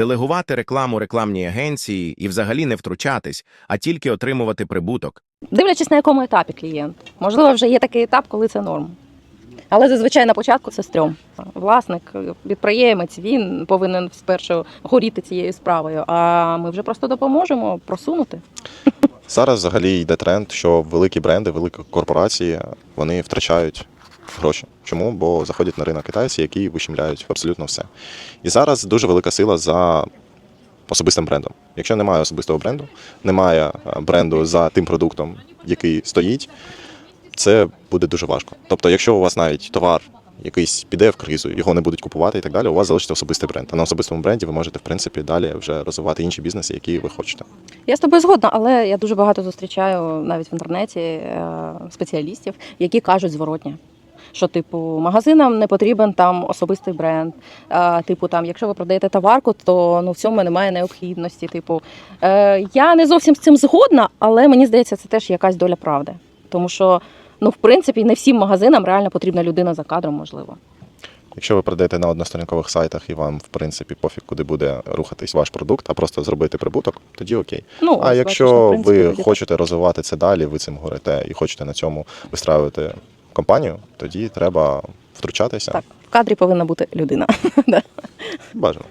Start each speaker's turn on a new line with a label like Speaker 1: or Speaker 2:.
Speaker 1: Делегувати рекламу рекламній агенції і взагалі не втручатись, а тільки отримувати прибуток.
Speaker 2: Дивлячись на якому етапі клієнт. Можливо, вже є такий етап, коли це норм. Але зазвичай на початку це стрьом. Власник, підприємець, він повинен спершу горіти цією справою, а ми вже просто допоможемо просунути.
Speaker 3: Зараз взагалі йде тренд, що великі бренди, великі корпорації вони втрачають гроші. Чому? Бо заходять на ринок китайці, які вищемляють абсолютно все. І зараз дуже велика сила за особистим брендом. Якщо немає особистого бренду, немає е, бренду за тим продуктом, який стоїть, це буде дуже важко. Тобто, якщо у вас навіть товар якийсь піде в кризу, його не будуть купувати і так далі, у вас залишиться особистий бренд. А на особистому бренді ви можете, в принципі, далі вже розвивати інші бізнеси, які ви хочете.
Speaker 2: Я з тобою згодна, але я дуже багато зустрічаю навіть в інтернеті е, спеціалістів, які кажуть зворотнє. Що, типу, магазинам не потрібен там особистий бренд. Е, типу, там, якщо ви продаєте товарку, то ну в цьому немає необхідності. Типу, е, я не зовсім з цим згодна, але мені здається, це теж якась доля правди. Тому що, ну, в принципі, не всім магазинам реально потрібна людина за кадром, можливо.
Speaker 3: Якщо ви продаєте на односторінкових сайтах і вам, в принципі, пофіг, куди буде рухатись ваш продукт, а просто зробити прибуток, тоді окей.
Speaker 2: Ну,
Speaker 3: А
Speaker 2: ось, бачиш,
Speaker 3: якщо
Speaker 2: в принципі,
Speaker 3: ви хочете розвивати це далі, ви цим горите і хочете на цьому вистраювати компанію, тоді треба втручатися.
Speaker 2: Так, в кадрі повинна бути людина.
Speaker 3: Бажано.